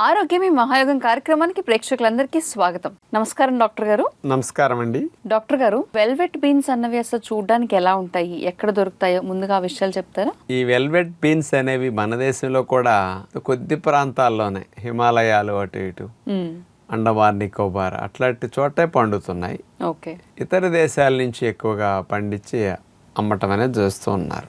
ఆరోగ్యమే మహాయోగం కార్యక్రమానికి ప్రేక్షకులందరికీ స్వాగతం. నమస్కారం డాక్టర్ గారు. నమస్కారం అండి. డాక్టర్ గారు వెల్వెట్ బీన్స్ అన్నవి అసలు చూడడానికి ఎలా ఉంటాయి? ఎక్కడ దొరుకుతాయో ముందుగా ఆ విషయాలు చెప్తారా? ఈ వెల్వెట్ బీన్స్ అనేవి మన దేశంలో కూడా కొద్ది ప్రాంతాల్లోనే హిమాలయాలు అటు ఇటు. అండమాన్ నికోబార్ అట్లాంటి చోటే పండుతున్నాయి. ఓకే. ఇతర దేశాల నుంచి ఎక్కువగా పండించి అమ్మటం అనేది చేస్తూ ఉన్నారు.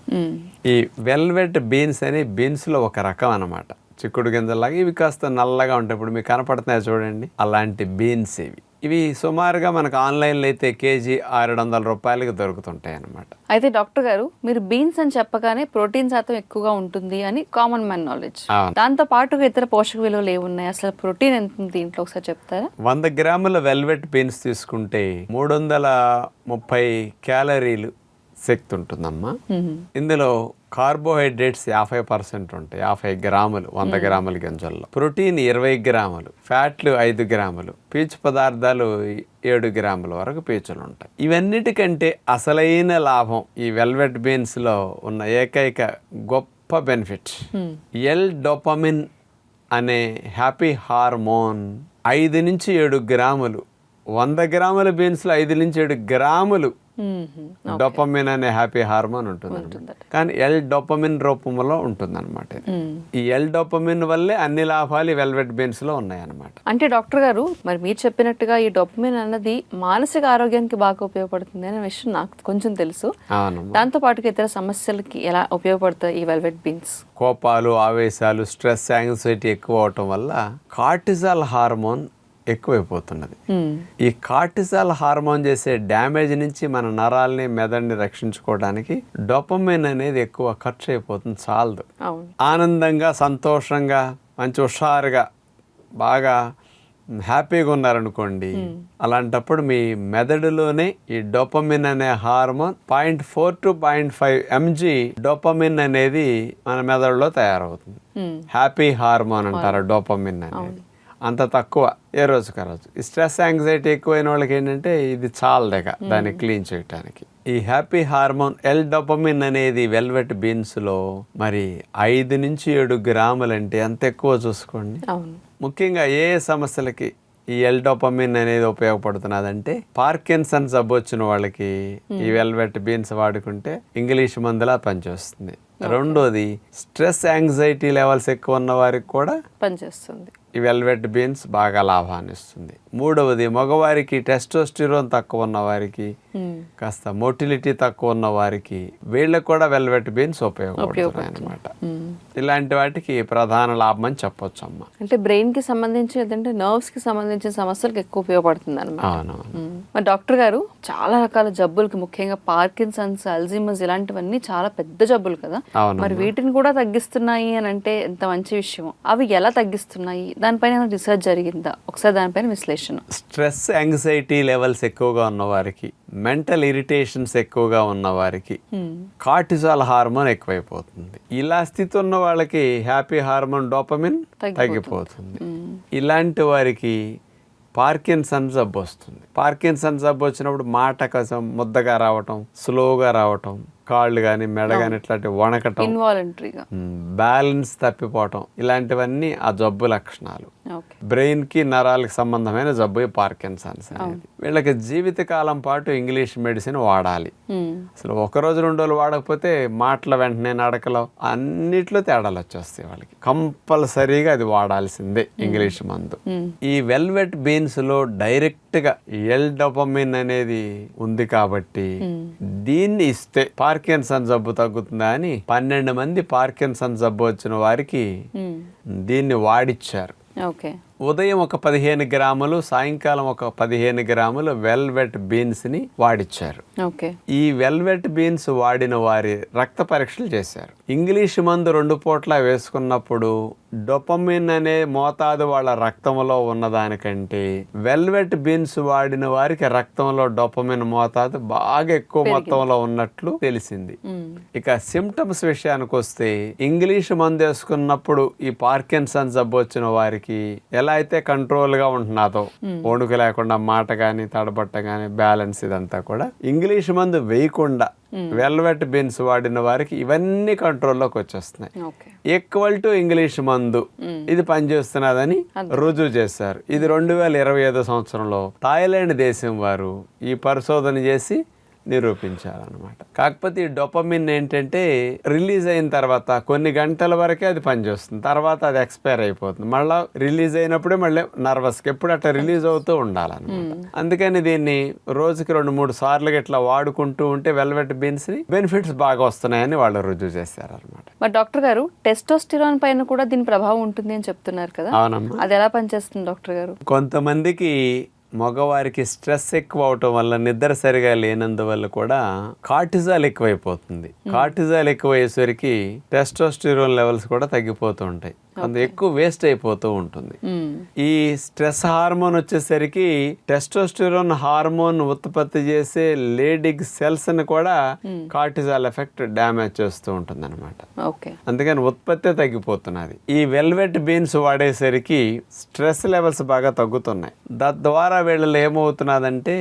ఈ వెల్వెట్ బీన్స్ అని బీన్స్లో ఒక రకం అన్నమాట. చిక్కుడు గింజలాగా ఇవి కాస్త నల్లగా ఉంటాయి. ఇప్పుడు మీకు కనపడుతున్నాయి చూడండి. అలాంటి బీన్స్ ఇవి. ఇవి సుమారుగా మనకు ఆన్లైన్లో అయితే కేజీ ఆరు వందల రూపాయలకి దొరుకుతుంటాయి అన్నమాట. అయితే డాక్టర్ గారు మీరు బీన్స్ అని చెప్పగానే ప్రోటీన్ శాతం ఎక్కువగా ఉంటుంది అని కామన్ మ్యాన్ నాలెడ్జ్. దాంతో పాటుగా ఇతర పోషక విలువలు ఏమున్నాయి? అసలు ప్రోటీన్ ఎంత ఉంది? దీంట్లో ఒకసారి చెప్తారా? వంద గ్రాముల వెల్వెట్ బీన్స్ తీసుకుంటే మూడు వందల ముప్పై క్యాలరీలు శక్తి ఉంటుందమ్మా. మ్మ్. ఇందులో కార్బోహైడ్రేట్స్ యాభై పర్సెంట్ ఉంటాయి యాభై గ్రాములు వంద గ్రాముల గింజల్లో. ప్రోటీన్ ఇరవై గ్రాములు ఫ్యాట్లు ఐదు గ్రాములు పీచు పదార్థాలు ఏడు గ్రాముల వరకు పీచులు ఉంటాయి. ఇవన్నిటికంటే అసలైన లాభం ఈ వెల్వెట్ బీన్స్లో ఉన్న ఏకైక గొప్ప బెనిఫిట్. ఎల్ డోపమిన్ అనే హ్యాపీ హార్మోన్ ఐదు నుంచి ఏడు గ్రాములు వంద గ్రాముల బీన్స్లో ఐదు నుంచి ఏడు గ్రాములు మ్మ్. డోపమిన్ అనే హ్యాపీ హార్మోన్ ఉంటుంది. కానీ ఎల్ డోపమిన్ రూపంలో ఉంటుంది అనమాట. ఈ ఎల్ డోపమిన్ వల్లే అన్ని లాభాలు వెల్వెట్ బీన్స్లో ఉన్నాయన్నమాట. అంటే డాక్టర్ గారు మరి మీరు చెప్పినట్టుగా ఈ డొపమిన్ అన్నది మానసిక ఆరోగ్యానికి బాగా ఉపయోగపడుతుంది అనే విషయం నాకు కొంచెం తెలుసు. దాంతో పాటుగా ఇతర సమస్యలకి ఎలా ఉపయోగపడతాయి ఈ వెల్వెట్ బీన్స్? కోపాలు ఆవేశాలు స్ట్రెస్ యాంగ్జైటీ ఎక్కువ అవటం వల్ల కార్టిజాల్ హార్మోన్ ఎక్కువైపోతున్నది. ఈ కార్టిజాల్ హార్మోన్ చేసే డ్యామేజ్ నుంచి మన నరాల్ని మెదడుని రక్షించుకోవడానికి డొపమిన్ అనేది ఎక్కువ ఖర్చు అయిపోతుంది చాలదు ఆనందంగా సంతోషంగా మంచి హుషారుగా బాగా హ్యాపీగా ఉన్నారనుకోండి అలాంటప్పుడు మీ మెదడులోనే ఈ డోపమిన్ అనే hormone point four to point five mg dopamine అనేది మన మెదడులో తయారవుతుంది. హ్యాపీ హార్మోన్ అంటారు డోపమిన్ అనేది. అంత తక్కువ ఏ రోజుకి రోజు ఈ స్ట్రెస్ యాంగ్జైటీ ఎక్కువైన వాళ్ళకి ఏంటంటే ఇది చాలదేక దాన్ని క్లీన్ చేయడానికి ఈ హ్యాపీ హార్మోన్ ఎల్ డోపమిన్ అనేది వెల్వెట్ బీన్స్లో మరి ఐదు నుంచి ఏడు గ్రాములు అంటే ఎంత ఎక్కువ చూసుకోండి. ముఖ్యంగా ఏ ఏ సమస్యలకి ఈ ఎల్ డోపమిన్ అనేది ఉపయోగపడుతున్నదంటే పార్కిన్సన్ జబ్బు వచ్చిన వాళ్ళకి ఈ వెల్వెట్ బీన్స్ వాడుకుంటే ఇంగ్లీష్ మందులా పనిచేస్తుంది. రెండోది స్ట్రెస్ యాంగ్జైటీ లెవెల్స్ ఎక్కువ ఉన్న వారికి కూడా పనిచేస్తుంది. ఈ వెల్వెట్ బీన్స్ బాగా లాభాన్ని ఇస్తుంది. మూడవది మగవారికి టెస్టోస్టిరోన్ తక్కువ ఉన్న వారికి. కాస్త మోటిలిటీ తక్కువ ఉన్న వారికి వీళ్ళకి కూడా వెల్వెట్ బీన్స్ ఉపయోగపడుతున్నాయి. అన్నమాట మ్మ్. ఇలాంటి వాటికి ప్రధాన లాభం అని చెప్పొచ్చు అమ్మ అంటే బ్రెయిన్కి సంబంధించి లేదంటే నర్వ్స్కి సంబంధించిన సమస్యలకు ఎక్కువ ఉపయోగపడుతుంది అనమాట డాక్టర్ గారు చాలా రకాల జబ్బులకి ముఖ్యంగా పార్కిన్సన్స్ అల్జీమస్ ఇలాంటివన్నీ చాలా పెద్ద జబ్బులు కదా. మరి వీటిని కూడా తగ్గిస్తున్నాయి అని అంటే ఎంత మంచి విషయం అవి ఎలా తగ్గిస్తున్నాయి? దానిపైన ఏమైనా రీసెర్చ్ జరిగిందా? ఒకసారి దానిపైన విశ్లేషణ. స్ట్రెస్ యాంగ్జైటీ లెవెల్స్ ఎక్కువగా ఉన్న వారికి మెంటల్ ఇరిటేషన్స్ ఎక్కువగా ఉన్న వారికి మ్మ్. కార్టిజాల్ హార్మోన్ ఎక్కువైపోతుంది. ఇలా స్థితి ఉన్న వాళ్ళకి హ్యాపీ హార్మోన్ డోపమిన్ తగ్గిపోతుంది. ఇలాంటి వారికి పార్కిన్సన్ జబ్బు వస్తుంది. పార్కిన్సన్ జబ్బు వచ్చినప్పుడు మాట కోసం ముద్దగా రావటం స్లోగా రావటం కాళ్ళు కానీ మెడ కానీ ఇట్లాంటి వణకటం. ఇన్వాలంటరీగా బ్యాలెన్స్ తప్పిపోవటం. ఇలాంటివన్నీ ఆ జబ్బు లక్షణాలు. ఓకే. బ్రెయిన్కి నరాలకు సంబంధమైన జబ్బు పార్కిన్సన్స్ అనేది. వీళ్ళకి జీవితకాలం పాటు ఇంగ్లీష్ మెడిసిన్ వాడాలి. అసలు ఒక రోజు రెండు రోజులు వాడకపోతే మాటల వెంటనే నడకలో అన్నిట్లో తేడాలు వచ్చేస్తాయి వాళ్ళకి. కంపల్సరీగా అది వాడాల్సిందే ఇంగ్లీష్ మందు. ఈ వెల్వెట్ బీన్స్లో డైరెక్ట్గా ఎల్ డొపమిన్ అనేది ఉంది కాబట్టి దీన్ని ఇస్తే పార్కిన్సన్ జబ్బు తగ్గుతుందా అని పన్నెండు మంది పార్కిన్సన్ జబ్బు వచ్చిన వారికి. దీన్ని వాడిచ్చారు. ఉదయం ఒక పదిహేను గ్రాములు సాయంకాలం ఒక పదిహేను గ్రాములు వెల్వెట్ బీన్స్ని వాడిచ్చారు. ఓకే. ఈ వెల్వెట్ బీన్స్ వాడిన వారి రక్త పరీక్షలు చేశారు. ఇంగ్లీష్ మందు రెండు పూట్ల వేసుకున్నప్పుడు డొపమిన్ అనే మోతాదు వాళ్ళ రక్తంలో ఉన్నదానికంటే వెల్వెట్ బీన్స్ వాడిన వారికి రక్తంలో డొపమిన్ మోతాదు బాగా ఎక్కువ మొత్తంలో ఉన్నట్లు తెలిసింది. ఇక సిమ్టమ్స్ విషయానికి వస్తే ఇంగ్లీష్ మందు వేసుకున్నప్పుడు ఈ పార్కిన్సన్ జబ్బు వచ్చిన వారికి ఎలా అయితే కంట్రోల్గా ఉంటున్నాదో వణుకు లేకుండా మాట కానీ తడబట్ట కానీ బ్యాలెన్స్ ఇదంతా కూడా ఇంగ్లీష్ మందు వేయకుండా వెల్వెట్ బీన్స్ వాడిన వారికి ఇవన్నీ కంట్రోల్లోకి వచ్చేస్తున్నాయి. ఈక్వల్ టు ఇంగ్లీష్ మందు. ఇది పనిచేస్తున్నదని రుజువు చేశారు. ఇది రెండు వేల ఇరవై ఐదో సంవత్సరంలో థాయిలాండ్ దేశం వారు ఈ పరిశోధన చేసి నిరూపించారనమాట కాకపోతే ఈ డొపమిన్ ఏంటంటే రిలీజ్ అయిన తర్వాత కొన్ని గంటల వరకే అది పనిచేస్తుంది. తర్వాత అది ఎక్స్పైర్ అయిపోతుంది. మళ్ళీ రిలీజ్ అయినప్పుడే మళ్ళీ నర్వస్కి ఎప్పుడు అట్లా రిలీజ్ అవుతూ ఉండాలన్నమాట. అందుకని దీన్ని రోజుకి రెండు మూడు సార్లు ఇట్లా వాడుకుంటూ ఉంటే వెల్వెట్ బీన్స్ని బెనిఫిట్స్ బాగా వస్తున్నాయని వాళ్ళు రుజువు చేశారనమాట మరి డాక్టర్ గారు టెస్టోస్టిరాన్ పైన కూడా దీని ప్రభావం ఉంటుంది అని చెప్తున్నారు కదా. అవునమ్మా. అది ఎలా పనిచేస్తుంది డాక్టర్ గారు? కొంతమందికి మగవారికి స్ట్రెస్ ఎక్కువ అవటం వల్ల నిద్ర సరిగా లేనందువల్ల కూడా కార్టిజాల్ ఎక్కువైపోతుంది. కార్టిజాల్ ఎక్కువయ్యేసరికి టెస్టోస్టిరోన్ లెవెల్స్ కూడా తగ్గిపోతూ ఉంటాయి. కొంత ఎక్కువ వేస్ట్ అయిపోతూ ఉంటుంది. ఈ స్ట్రెస్ హార్మోన్ వచ్చేసరికి టెస్టోస్టిరోన్ హార్మోన్ ఉత్పత్తి చేసే లేడీకి సెల్స్ని కూడా కార్టిజాల్ ఎఫెక్ట్ డ్యామేజ్ చేస్తూ ఉంటుంది అనమాట అందుకని ఉత్పత్తి తగ్గిపోతున్నది. ఈ వెల్వెట్ బీన్స్ వాడేసరికి స్ట్రెస్ లెవెల్స్ బాగా తగ్గుతున్నాయి. తద్వారా వీళ్ళలో ఏమవుతున్నదంటే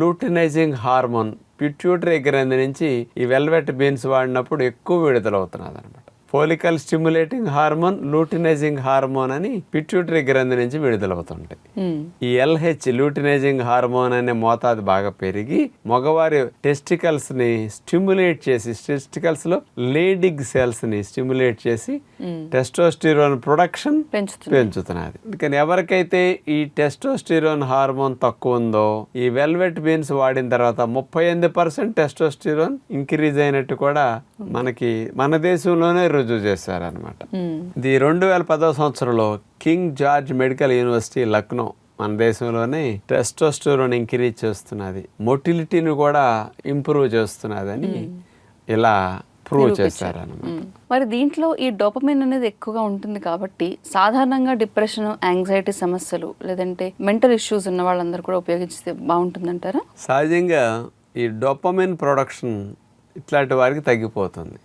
లూటినైజింగ్ హార్మోన్ పిట్యూటరీ గ్రంథి నుంచి ఈ వెల్వెట్ బీన్స్ వాడినప్పుడు ఎక్కువ విడుదలవుతున్నది అనమాట follicle stimulating hormone luteinizing hormone అని పిట్యూటరీ గ్రంథి నుంచి విడుదలవుతుంటాయి. మ్మ్. ఈ ఎల్హెచ్ లూటినైజింగ్ హార్మోన్ అనే మోతాదు బాగా పెరిగి మగవారి టెస్టికల్స్ని స్టిమ్యులేట్ చేసి టెస్టికల్స్లో లేడిగ్ సెల్స్ని స్టిమ్యులేట్ చేసి టెస్టోస్టిరోన్ ప్రొడక్షన్ పెంచుతున్నది. అందుకని ఎవరికైతే ఈ టెస్టోస్టిరోన్ హార్మోన్ తక్కువ ఉందో ఈ వెల్వెట్ బీన్స్ వాడిన తర్వాత ముప్పై ఎనిమిది పర్సెంట్ టెస్టోస్టిరోన్ ఇంక్రీజ్ అయినట్టు కూడా మనకి మన దేశంలోనే రుజువు చేశారనమాట. ఇది రెండు వేల పదో సంవత్సరంలో King George Medical University Lucknow మన దేశంలోనే టెస్టోస్టోరోన్ ఇంక్రీజ్ చేస్తున్నది మొటిలిటీని కూడా ఇంప్రూవ్ చేస్తున్నదని ఇలా ప్రూవ్ చేశారనమాట. మరి దీంట్లో ఈ డోపమిన్ అనేది ఎక్కువగా ఉంటుంది కాబట్టి సాధారణంగా డిప్రెషన్ యాంగ్జైటీ సమస్యలు లేదంటే మెంటల్ ఇష్యూస్ ఉన్న వాళ్ళందరూ కూడా ఉపయోగిస్తే బాగుంటుందంటారా సహజంగా ఈ డొపమిన్ ప్రొడక్షన్ ఇట్లాంటి వారికి తగ్గిపోతుంది.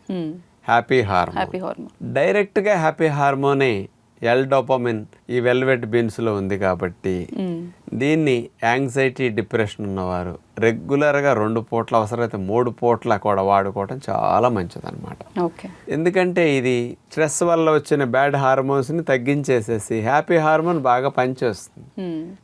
హ్యాపీ హార్మోన్ హ్యాపీ హార్మోన్ డైరెక్ట్గా హ్యాపీ హార్మోనే ఎల్ డోపమిన్ ఈ వెల్వెట్ బీన్స్లో ఉంది కాబట్టి మ్మ్. దీన్ని యాంగ్జైటీ డిప్రెషన్ ఉన్నవారు రెగ్యులర్గా రెండు పూట్ల అవసరమైతే మూడు పూట్ల కూడా వాడుకోవడం చాలా మంచిదన్నమాట. ఓకే. ఎందుకంటే ఇది స్ట్రెస్ వల్ల వచ్చిన బ్యాడ్ హార్మోన్స్ని తగ్గించేసేసి హ్యాపీ హార్మోన్ బాగా పనిచేస్తుంది.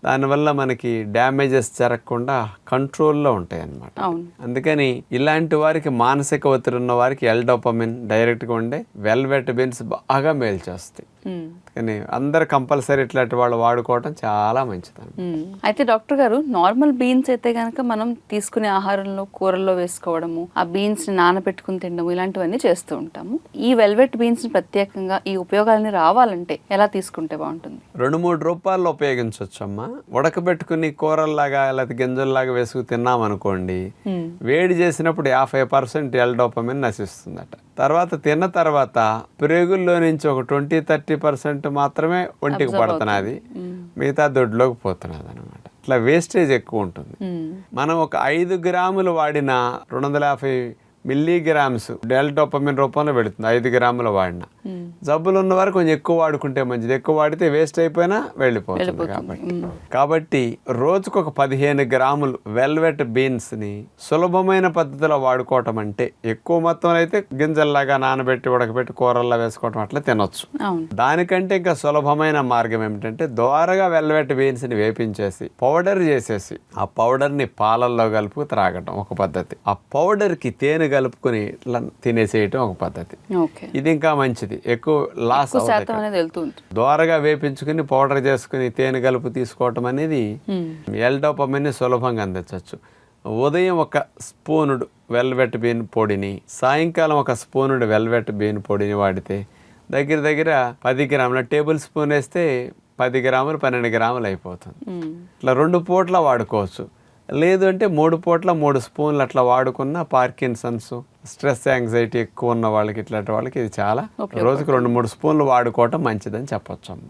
దానివల్ల మనకి డ్యామేజెస్ జరగకుండా కంట్రోల్లో ఉంటాయి అన్నమాట అందుకని ఇలాంటి వారికి మానసిక ఒత్తిడి ఉన్న వారికి ఎల్ డోపమిన్ డైరెక్ట్గా ఉండే వెల్వెట్ బీన్స్ బాగా మేలు చేస్తాయి మ్మ్. కానీ అందరు కంపల్సరీ ఇట్లాంటి వాళ్ళు వాడుకోవడం చాలా మంచిది. అయితే డాక్టర్ గారు నార్మల్ బీన్స్ అయితే కనుక మనం తీసుకునే ఆహారంలో కూరల్లో వేసుకోవడము ఆ బీన్స్ని నానబెట్టుకుని తినడము ఇలాంటివన్నీ చేస్తూ ఉంటాము. ఈ వెల్వెట్ బీన్స్ని ప్రత్యేకంగా ఈ ఉపయోగాలని రావాలంటే ఎలా తీసుకుంటే బాగుంటుంది? రెండు మూడు రూపాయల్లో ఉపయోగించవచ్చు అమ్మా ఉడకబెట్టుకుని కూరల్లాగా లేకపోతే గింజల్లాగా వేసుకు తిన్నామనుకోండి మ్మ్. వేడి చేసినప్పుడు యాభై పర్సెంట్ ఎల్డోపమిన్ నశిస్తుందట. తర్వాత తిన్న తర్వాత ప్రేగుల్లో నుంచి ఒక ట్వంటీ థర్టీ పర్సెంట్ మాత్రమే ఒంటికి పడుతున్నది మిగతా దొడ్లోకి పోతున్నది అనమాట ఇట్లా వేస్టేజ్ ఎక్కువ ఉంటుంది. మనం ఒక ఐదు గ్రాములు వాడిన రెండు వందల యాభై మిల్లీగ్రామ్స్ డెల్టోపమిన్ రూపంలో పెడుతుంది ఐదు గ్రాములు వాడిన. జబ్బులు ఉన్న వారు కొంచెం ఎక్కువ వాడుకుంటే మంచిది. ఎక్కువ వాడితే వేస్ట్ అయిపోయినా వెళ్ళిపోతుంది కాబట్టి. కాబట్టి రోజుకు ఒక పదిహేను గ్రాములు వెల్వెట్ బీన్స్ని సులభమైన పద్ధతిలో వాడుకోవటం అంటే ఎక్కువ మొత్తం అయితే గింజల్లాగా నానబెట్టి ఉడకబెట్టి కూరల్లో వేసుకోవటం అట్లా తినొచ్చు. దానికంటే ఇంకా సులభమైన మార్గం ఏమిటంటే దోరగా వెల్వెట్ బీన్స్ని వేపించేసి పౌడర్ చేసేసి ఆ పౌడర్ని పాలల్లో కలుపు త్రాగటం ఒక పద్ధతి. ఆ పౌడర్కి తేనె కలుపుకొని ఇట్లా తినేసేయటం ఒక పద్ధతి. ఇది ఇంకా మంచిది. ఎక్కువ లాస్ దోరగా వేపించుకుని పౌడర్ చేసుకుని తేనె కలుపు తీసుకోవటం అనేది మ్మ్. ఎల్డోపమిన్ని సులభంగా అందించవచ్చు. ఉదయం ఒక స్పూనుడు వెల్వెట్ బీన్ పొడిని సాయంకాలం ఒక స్పూనుడు వెల్వెట్ బీన్ పొడిని వాడితే దగ్గర దగ్గర పది గ్రాముల టేబుల్ స్పూన్ వేస్తే పది గ్రాములు పన్నెండు గ్రాములు అయిపోతుంది. ఇట్లా రెండు పూట్ల వాడుకోవచ్చు. లేదు అంటే మూడు పూట్ల మూడు స్పూన్లు అట్లా వాడుకున్న పార్కిన్సన్స్ స్ట్రెస్ యాంగ్జైటీ ఎక్కువ ఉన్న వాళ్ళకి ఇట్లాంటి వాళ్ళకి ఇది చాలా రోజుకు రెండు మూడు స్పూన్లు వాడుకోవటం మంచిదని చెప్పొచ్చు అమ్మ